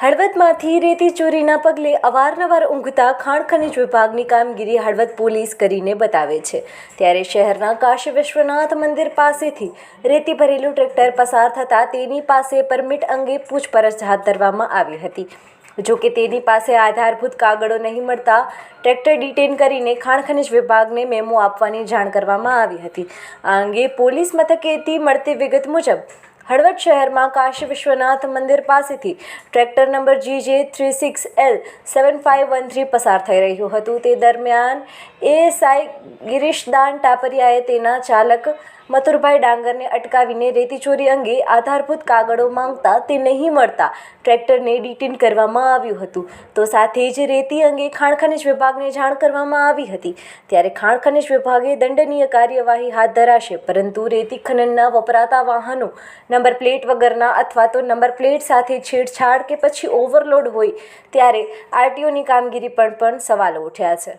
હળવદમાંથી રેતી ચોરીના પગલે અવારનવાર ઊંઘતા ખાણ ખનિજ વિભાગની કામગીરી હળવદ પોલીસ કરીને બતાવે છે. ત્યારે શહેરના કાશી વિશ્વનાથ મંદિર પાસેથી રેતી ભરેલું ટ્રેક્ટર પસાર થતાં તેની પાસે પરમિટ અંગે પૂછપરછ હાથ ધરવામાં આવી હતી. જો કે તેની પાસે આધારભૂત કાગળો નહીં મળતા ટ્રેક્ટર ડિટેન કરીને ખાણ ખનિજ વિભાગને મેમો આપવાની જાણ કરવામાં આવી હતી. આ અંગે પોલીસ મથકેથી મળતી વિગત મુજબ હળવદ શહેરમાં કાશી વિશ્વનાથ મંદિર પાસેથી tractor number G J three six L seven five one three પસાર થઈ રહ્યું હતું. તે દરમિયાન એએસઆઈ ગિરીશદાન ટાપરિયાએ તેના ચાલક મથુરભાઈ ડાંગરને અટકાવીને રેતીચોરી અંગે આધારભૂત કાગળો માંગતા તે નહીં મળતા ટ્રેક્ટરને ડિટેન કરવામાં આવ્યું હતું. તો સાથે જ રેતી અંગે ખાણ ખનિજ વિભાગને જાણ કરવામાં આવી હતી. ત્યારે ખાણ ખનિજ વિભાગે દંડનીય કાર્યવાહી હાથ ધરાશે, પરંતુ રેતી ખનનના વપરાતા વાહનો નંબર પ્લેટ વગરના અથવા તો નંબર પ્લેટ સાથે છેડછાડ કે પછી ઓવરલોડ હોય ત્યારે આરટીઓની કામગીરી પર પણ સવાલો ઉઠ્યા છે.